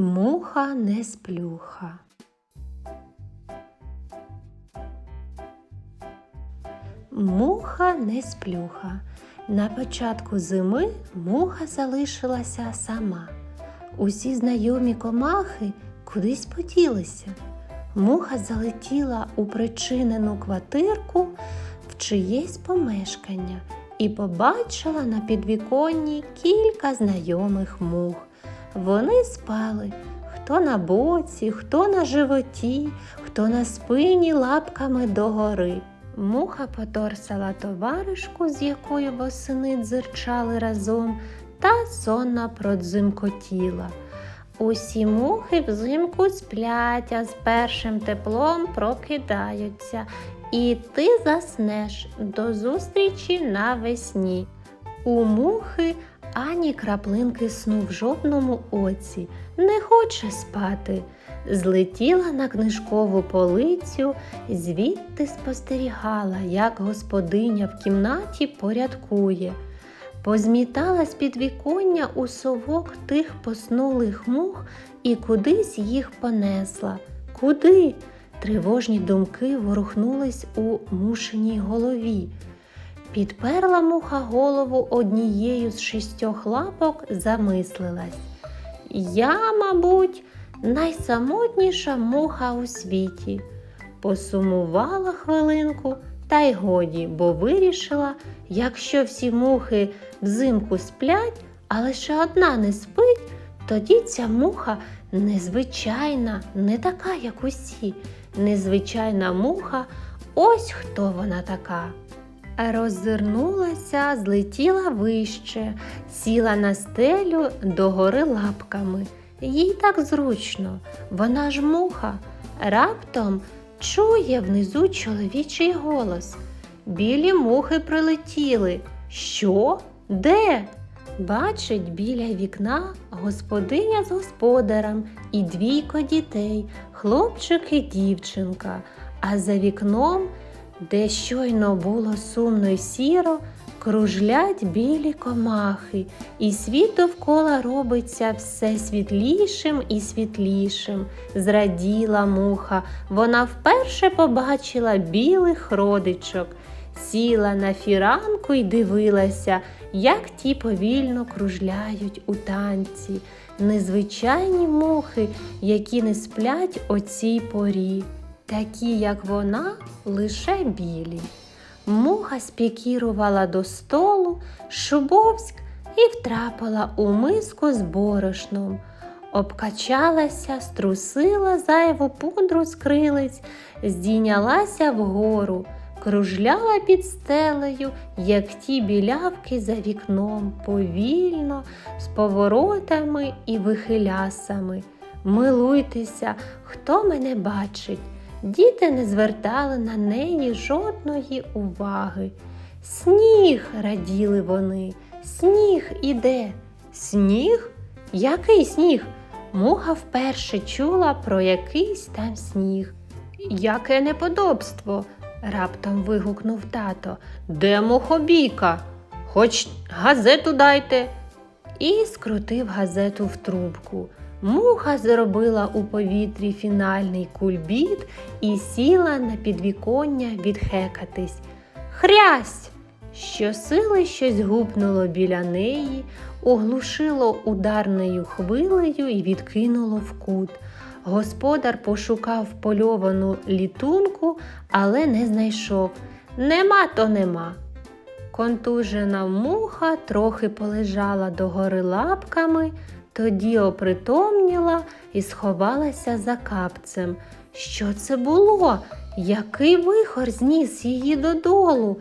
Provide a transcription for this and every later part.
Муха не сплюха. Муха не сплюха. На початку зими муха залишилася сама. Усі знайомі комахи кудись поділися. Муха залетіла у причинену квартирку в чиєсь помешкання і побачила на підвіконні кілька знайомих мух. Вони спали хто на боці, хто на животі, хто на спині лапками догори. Муха поторсала товаришку, з якою восени дзирчали разом, та сонно продзимкотіла. Усі мухи взимку сплять, а з першим теплом прокидаються. І ти заснеш до зустрічі навесні. У мухи ані краплинки сну в жодному оці, не хоче спати. Злетіла на книжкову полицю, звідти спостерігала, як господиня в кімнаті порядкує. Позмітала з підвіконня у совок тих поснулих мух і кудись їх понесла. Куди? Тривожні думки ворухнулись у мушеній голові. Підперла муха голову однією з шістьох лапок, замислилась. Я, мабуть, найсамотніша муха у світі. Посумувала хвилинку, та й годі, бо вирішила, якщо всі мухи взимку сплять, а лише одна не спить, тоді ця муха незвичайна, не така, як усі. Незвичайна муха, ось хто вона така. Роззирнулася, злетіла вище, сіла на стелю догори лапками. Їй так зручно, вона ж муха. Раптом чує внизу чоловічий голос. Білі мухи прилетіли. Що? Де? Бачить біля вікна господиня з господарем і двійко дітей, хлопчик і дівчинка, а за вікном, де щойно було сумно й сіро, кружлять білі комахи, і світ довкола робиться все світлішим і світлішим. Зраділа муха, вона вперше побачила білих родичок, сіла на фіранку й дивилася, як ті повільно кружляють у танці, незвичайні мухи, які не сплять о цій порі, такі, як вона, лише білі. Муха спікірувала до столу, шубовськ і втрапила у миску з борошном. Обкачалася, струсила зайву пудру з крилиць, здійнялася вгору, кружляла під стелею, як ті білявки за вікном, повільно, з поворотами і вихилясами. Милуйтеся, хто мене бачить. Діти не звертали на неї жодної уваги. Сніг, раділи вони, сніг іде. Сніг? Який сніг? Муха вперше чула про якийсь там сніг. Яке неподобство? раптом вигукнув тато. Де мухобійка? Хоч газету дайте. І скрутив газету в трубку. Муха зробила у повітрі фінальний кульбіт і сіла на підвіконня відхекатись. Хрясь! Щосили щось гупнуло біля неї, оглушило ударною хвилею і відкинуло в кут. Господар пошукав польовану літунку, але не знайшов. Нема то нема. Контужена муха трохи полежала догори лапками, тоді опритомніла і сховалася за капцем. Що це було? Який вихор зніс її додолу?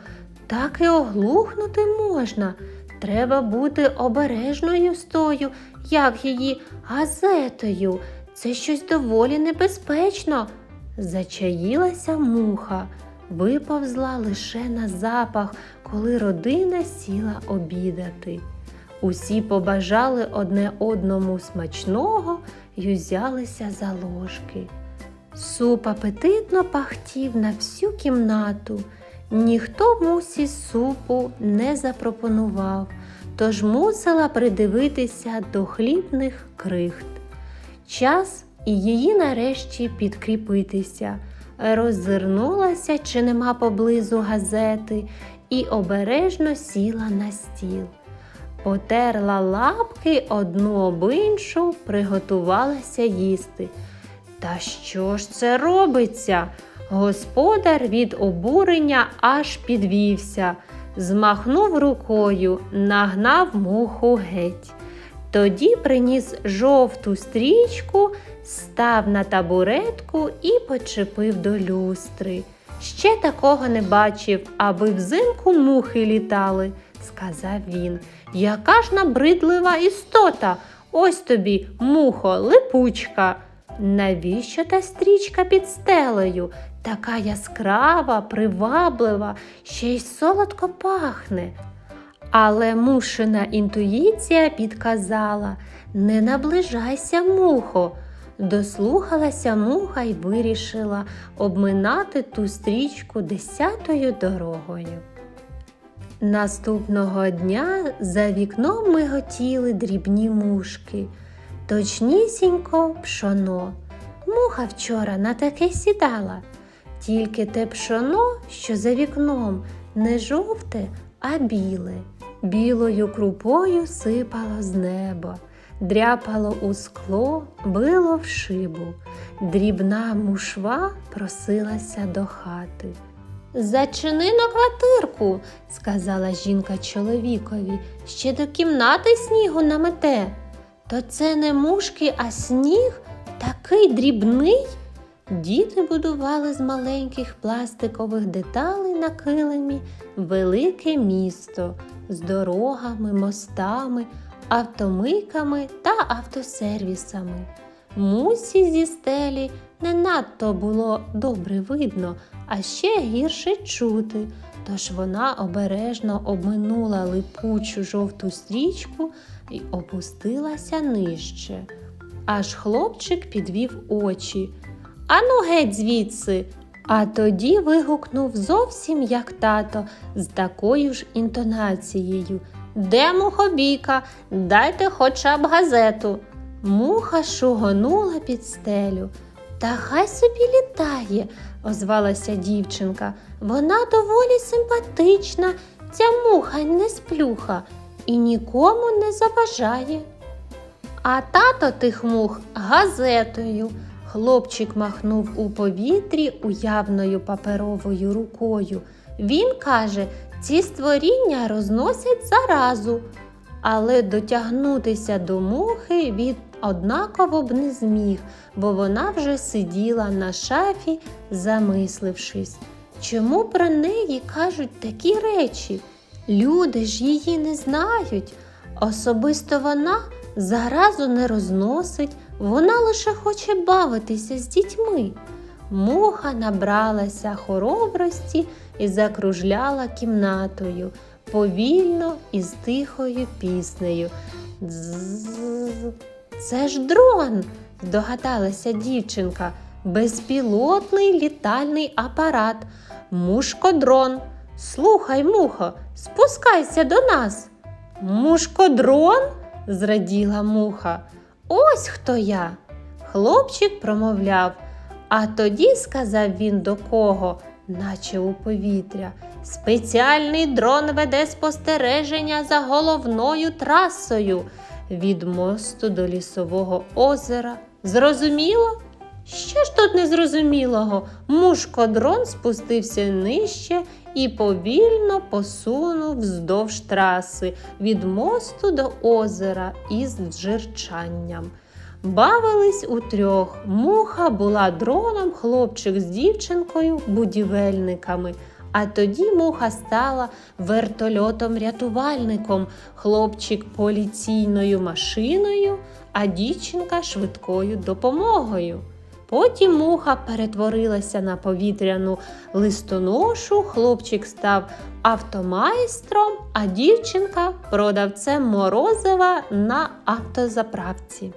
Так і оглухнути можна. Треба бути обережною з тою, як її газетою. Це щось доволі небезпечно. Зачаїлася муха, виповзла лише на запах, коли родина сіла обідати. Усі побажали одне одному смачного й узялися за ложки. Суп апетитно пахтів на всю кімнату. Ніхто мусі супу не запропонував, тож мусила придивитися до хлібних крихт. Час і її нарешті підкріпитися. Роззирнулася, чи нема поблизу газети, і обережно сіла на стіл. Потерла лапки одну об іншу, приготувалася їсти. Та що ж це робиться? Господар від обурення аж підвівся, змахнув рукою, нагнав муху геть. Тоді приніс жовту стрічку, став на табуретку і почепив до люстри. Ще такого не бачив, аби взимку мухи літали, сказав він. Яка ж набридлива істота? Ось тобі, мухо, липучка. Навіщо та стрічка під стелею? Така яскрава, приваблива, ще й солодко пахне. Але мушина інтуїція підказала не наближайся, мухо. Дослухалася муха й вирішила обминати ту стрічку десятою дорогою. Наступного дня за вікном миготіли дрібні мушки, точнісінько пшоно. Муха вчора на таке сідала, тільки те пшоно, що за вікном, не жовте, а біле. Білою крупою сипало з неба, дряпало у скло, било в шибу. Дрібна мушва просилася до хати. Зачини на квартирку, сказала жінка чоловікові, ще до кімнати снігу намете. То це не мушки, а сніг такий дрібний. Діти будували з маленьких пластикових деталей на килимі велике місто з дорогами, мостами, автомийками та автосервісами. Мусі зі стелі не надто було добре видно, а ще гірше чути, тож вона обережно обминула липучу жовту стрічку і опустилася нижче. Аж хлопчик підвів очі. Ану геть звідси. А тоді вигукнув зовсім як тато з такою ж інтонацією. Де мухобійка? Дайте хоча б газету. Муха шугонула під стелю. Та хай собі літає, озвалася дівчинка. Вона доволі симпатична, ця муха не сплюха і нікому не заважає. А тато тих мух газетою. Хлопчик махнув у повітрі уявною паперовою рукою. Він каже, ці створіння розносять заразу, але дотягнутися до мухи він однаково б не зміг, бо вона вже сиділа на шафі, замислившись. Чому про неї кажуть такі речі? Люди ж її не знають. Особисто вона заразу не розносить, вона лише хоче бавитися з дітьми. Муха набралася хоробрості і закружляла кімнатою повільно і з тихою піснею. Дзз. Це ж дрон, здогадалася дівчинка, безпілотний літальний апарат, мушкодрон. Слухай, мухо, спускайся до нас. Мушкодрон? зраділа муха. Ось хто я. Хлопчик промовляв, а тоді сказав він до кого, наче у повітря. Спеціальний дрон веде спостереження за головною трасою від мосту до лісового озера. Зрозуміло? Що ж тут незрозумілого? Мушкодрон спустився нижче і повільно посунув вздовж траси від мосту до озера із джерчанням. Бавились утрьох. Муха була дроном, хлопчик з дівчинкою, будівельниками. А тоді муха стала вертольотом-рятувальником, хлопчик поліційною машиною, а дівчинка швидкою допомогою. Потім муха перетворилася на повітряну листоношу, хлопчик став автомайстром, а дівчинка продавцем морозива на автозаправці.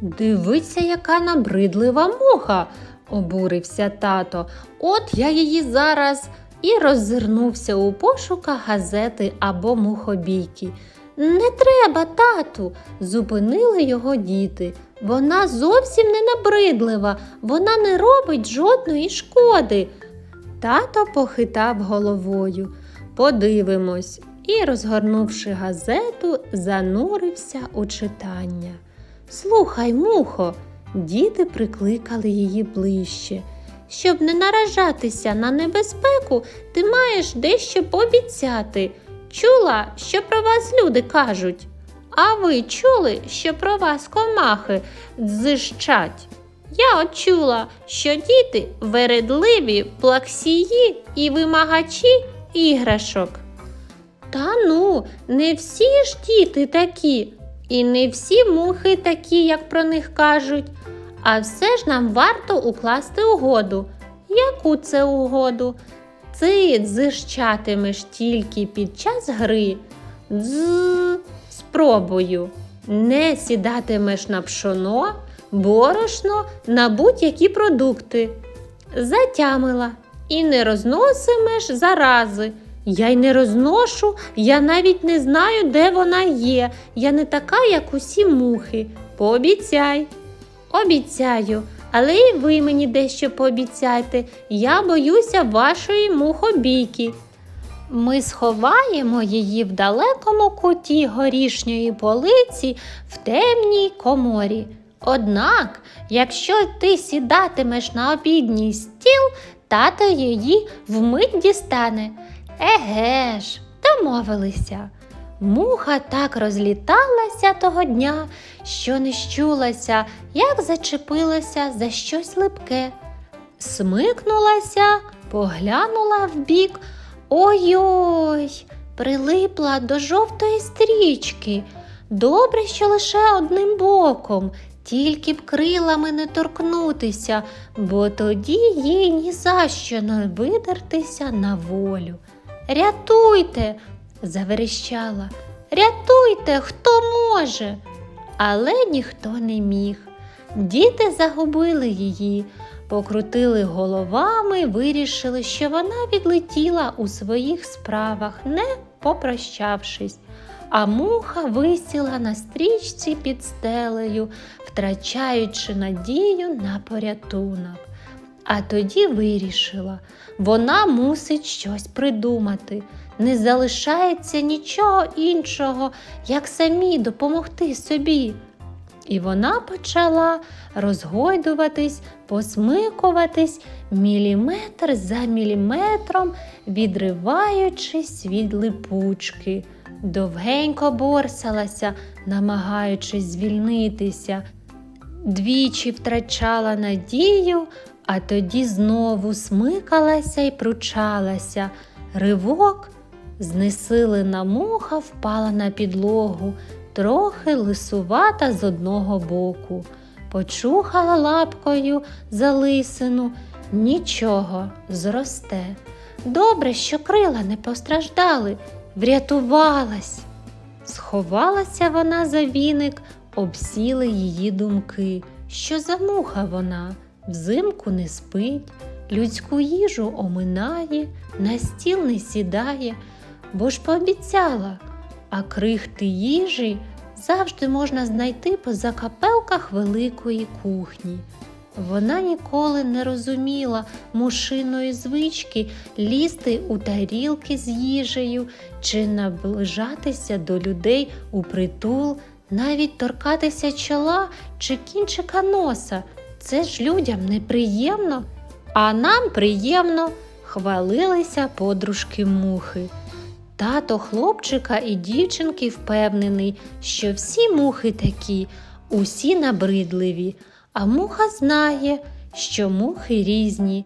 Дивися, яка набридлива муха, обурився тато. От я її зараз і роззирнувся у пошуках газети або мухобійки. Не треба, тату, зупинили його діти. Вона зовсім не набридлива, вона не робить жодної шкоди. Тато похитав головою. Подивимось і, розгорнувши газету, занурився у читання. Слухай, мухо, діти прикликали її ближче. Щоб не наражатися на небезпеку, ти маєш дещо пообіцяти. Чула, що про вас люди кажуть. А ви чули, що про вас комахи дзищать? Я от чула, що діти вередливі, плаксії і вимагачі іграшок. Та ну, не всі ж діти такі, і не всі мухи такі, як про них кажуть. А все ж нам варто укласти угоду. Яку це угоду? Ти дзищатимеш тільки під час гри. Дз спробую. Не сідатимеш на пшоно, борошно, на будь-які продукти. Затямила і не розносимеш зарази. Я й не розношу, я навіть не знаю, де вона є. Я не така, як усі мухи. Пообіцяй. Обіцяю, але і ви мені дещо пообіцяйте. Я боюся вашої мухобійки. Ми сховаємо її в далекому куті горішньої полиці в темній коморі. Однак, якщо ти сідатимеш на обідній стіл, тато її вмить дістане. Еге ж, домовилися. Муха так розліталася того дня, що не щулася, як зачепилася за щось липке. Смикнулася, поглянула вбік. Ой-ой, прилипла до жовтої стрічки. Добре, що лише одним боком, тільки б крилами не торкнутися, бо тоді їй ні за що не видертися на волю. Рятуйте, заверещала. Рятуйте, хто може. Але ніхто не міг. Діти загубили її, покрутили головами, вирішили, що вона відлетіла у своїх справах, не попрощавшись. А муха висіла на стрічці під стелею, втрачаючи надію на порятунок. А тоді вирішила, вона мусить щось придумати. Не залишається нічого іншого, як самі допомогти собі. І вона почала розгойдуватись, посмикуватись міліметр за міліметром, відриваючись від липучки. Довгенько борсалася, намагаючись звільнитися. Двічі втрачала надію, а тоді знову смикалася і пручалася. Ривок, знесилена муха впала на підлогу, трохи лисувата з одного боку. Почухала лапкою за лисину. Нічого, зросте. Добре, що крила не постраждали, врятувалась. Сховалася вона за віник, обсіли її думки. Що за муха вона? Взимку не спить, людську їжу оминає, на стіл не сідає, бо ж пообіцяла, а крихти їжі завжди можна знайти по закапелках великої кухні. Вона ніколи не розуміла мушиної звички лізти у тарілки з їжею чи наближатися до людей у притул, навіть торкатися чола чи кінчика носа. Це ж людям неприємно, а нам приємно, хвалилися подружки мухи. Тато хлопчика і дівчинки впевнений, що всі мухи такі, усі набридливі, а муха знає, що мухи різні.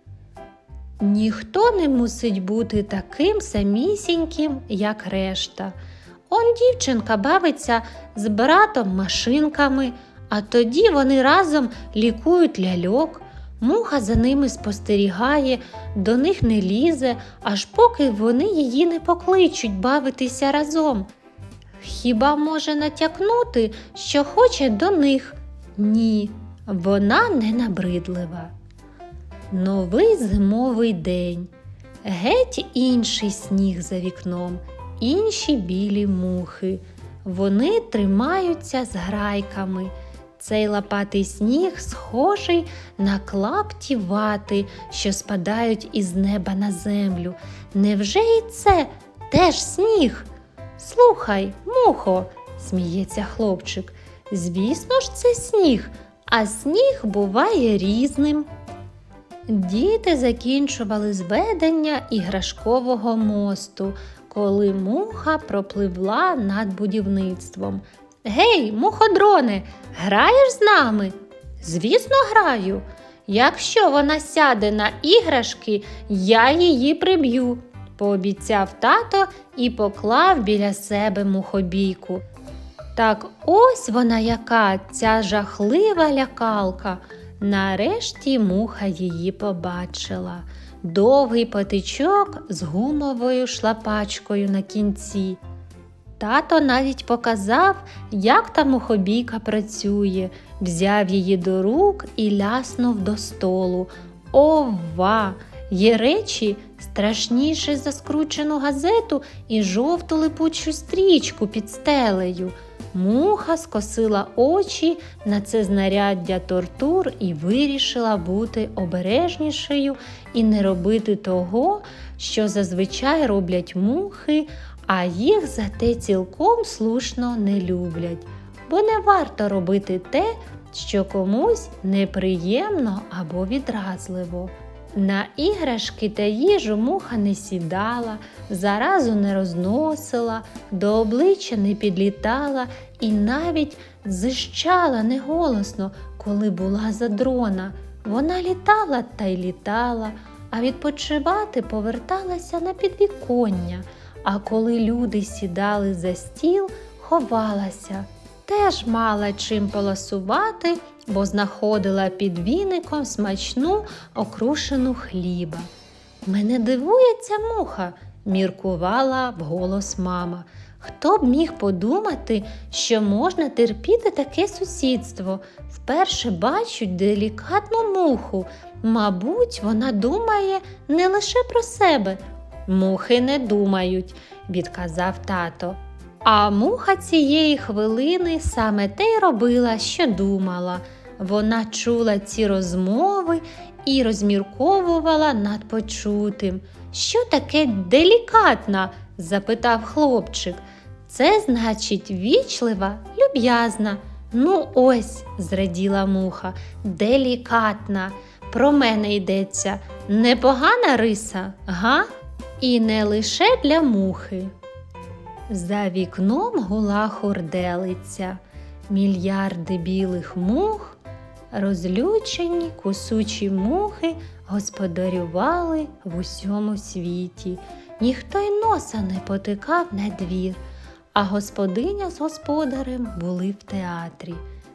Ніхто не мусить бути таким самісіньким, як решта. Он дівчинка бавиться з братом машинками, а тоді вони разом лікують ляльок. Муха за ними спостерігає, до них не лізе, аж поки вони її не покличуть бавитися разом. Хіба може натякнути, що хоче до них? Ні, вона не набридлива. Новий зимовий день. Геть інший сніг за вікном, інші білі мухи. Вони тримаються з грайками. Цей лопатий сніг схожий на клапті вати, що спадають із неба на землю. Невже і це теж сніг? Слухай, мухо, сміється хлопчик. Звісно ж, це сніг, а сніг буває різним. Діти закінчували зведення іграшкового мосту, коли муха пропливла над будівництвом. Гей, муходроне, граєш з нами? Звісно, граю. Якщо вона сяде на іграшки, я її приб'ю, пообіцяв тато і поклав біля себе мухобійку. Так ось вона яка, ця жахлива лякалка. Нарешті муха її побачила. Довгий патичок з гумовою шлапачкою на кінці. Тато навіть показав, як та мухобійка працює, взяв її до рук і ляснув до столу. Ова! Є речі страшніші за скручену газету і жовту липучу стрічку під стелею. Муха скосила очі на це знаряддя тортур і вирішила бути обережнішою і не робити того, що зазвичай роблять мухи, а їх зате цілком слушно не люблять. Бо не варто робити те, що комусь неприємно або відразливо. На іграшки та їжу муха не сідала, заразу не розносила, до обличчя не підлітала і навіть зищала неголосно, коли була задрона. Вона літала та й літала, а відпочивати поверталася на підвіконня. А коли люди сідали за стіл, ховалася. Теж мала чим поласувати, бо знаходила під віником смачну окрушену хліба. Мене дивує ця муха, міркувала вголос мама. Хто б міг подумати, що можна терпіти таке сусідство? Вперше бачуть делікатну муху. Мабуть, вона думає не лише про себе. Мухи не думають, відказав тато. А муха цієї хвилини саме те й робила, що думала. Вона чула ці розмови і розмірковувала над почутим. Що таке делікатна? запитав хлопчик. Це значить вічлива, люб'язна. Ну, ось, зраділа муха, делікатна. Про мене йдеться непогана риса, га? І не лише для мухи. За вікном гула хурделиця, мільярди білих мух, розлючені кусучі мухи господарювали в усьому світі. Ніхто й носа не потикав на двір, а господиня з господарем були в театрі.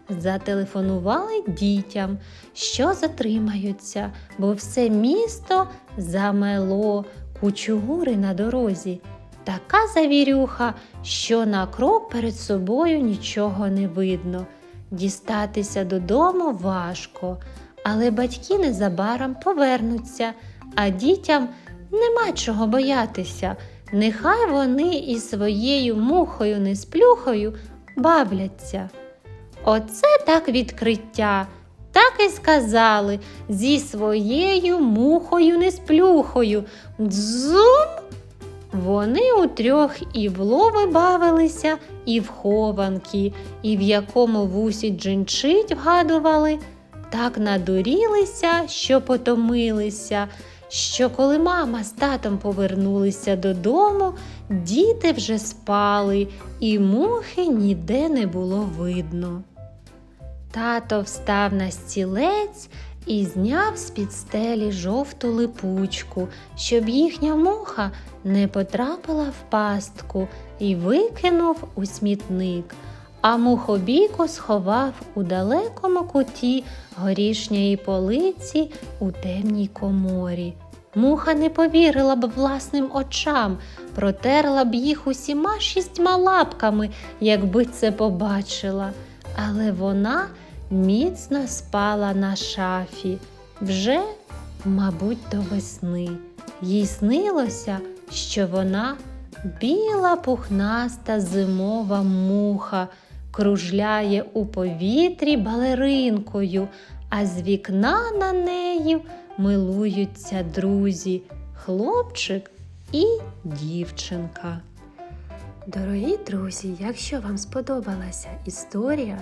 Зателефонували дітям, що затримаються, бо все місто замело кучугури на дорозі. Така завірюха, що на крок перед собою нічого не видно. Дістатися додому важко, але батьки незабаром повернуться, а дітям нема чого боятися. Нехай вони із своєю мухою несплюхою бавляться. Оце так відкриття. Так і сказали зі своєю мухою несплюхою. Дзум! Вони утрьох і в лови бавилися, і в хованки, і в якому вусі джинчить вгадували, так надурілися, що потомилися, що коли мама з татом повернулися додому, діти вже спали, і мухи ніде не було видно. Тато встав на стілець і зняв з-під стелі жовту липучку, щоб їхня муха не потрапила в пастку і викинув у смітник, а мухобійку сховав у далекому куті горішньої полиці у темній коморі. Муха не повірила б власним очам, протерла б їх усіма шістьма лапками, якби це побачила. Але вона міцно спала на шафі вже, мабуть, до весни. Їй снилося, що вона біла пухнаста зимова муха, кружляє у повітрі балеринкою, а з вікна на неї милуються друзі, хлопчик і дівчинка. Дорогі друзі, якщо вам сподобалася історія,